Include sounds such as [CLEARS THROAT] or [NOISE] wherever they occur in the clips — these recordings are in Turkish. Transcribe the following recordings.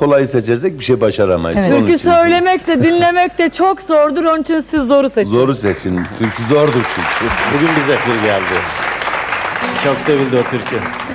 kolay seçersek bir şey başaramayız. Evet. Onun Türkü için söylemek de dinlemek de çok zordur. Onun için siz zoru seçin. Zoru seçin. Türkü zordur çünkü. Bugün bize kır geldi. Çok sevildi o türkü. [CLEARS THROAT]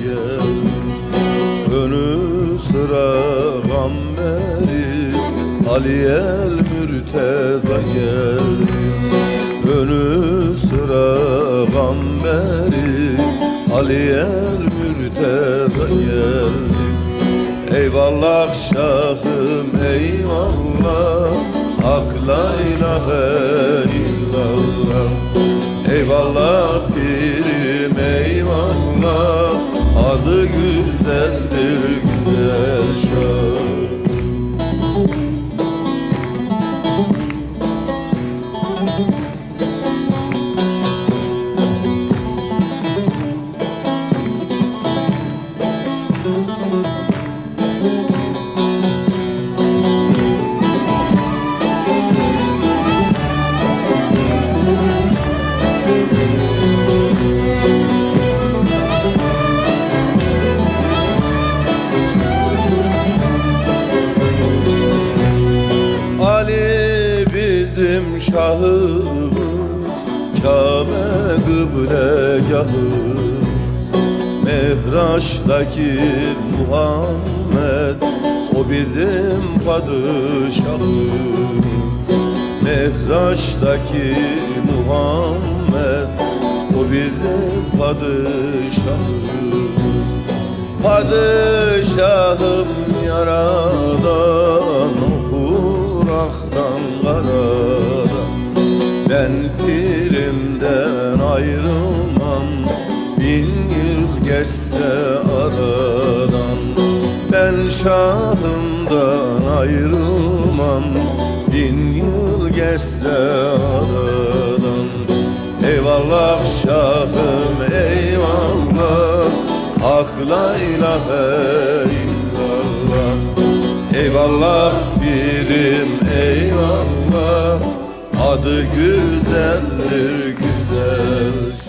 geldi. Önü sıra gammeri, Aliyel Mürteza geldi. Önü sıra gammeri, Aliyel Mürteza geldi. Eyvallah şahım eyvallah Hak la ilahe illallah Eyvallah pirim Adı güzeldir bizim şahımız Kabe kıblegahımız Mehraç'taki Muhammed O bizim padişahımız. Mehraç'taki Muhammed O bizim padişahımız. Padişahım yaradan Huraktan karadan Ben pirimden ayrılmam. Bin yıl geçse aradan. Ben şahımdan ayrılmam. Bin yıl geçse aradan. Eyvallah şahım eyvallah. Hak la ilahe illallah Eyvallah tadı güzeldir güzel.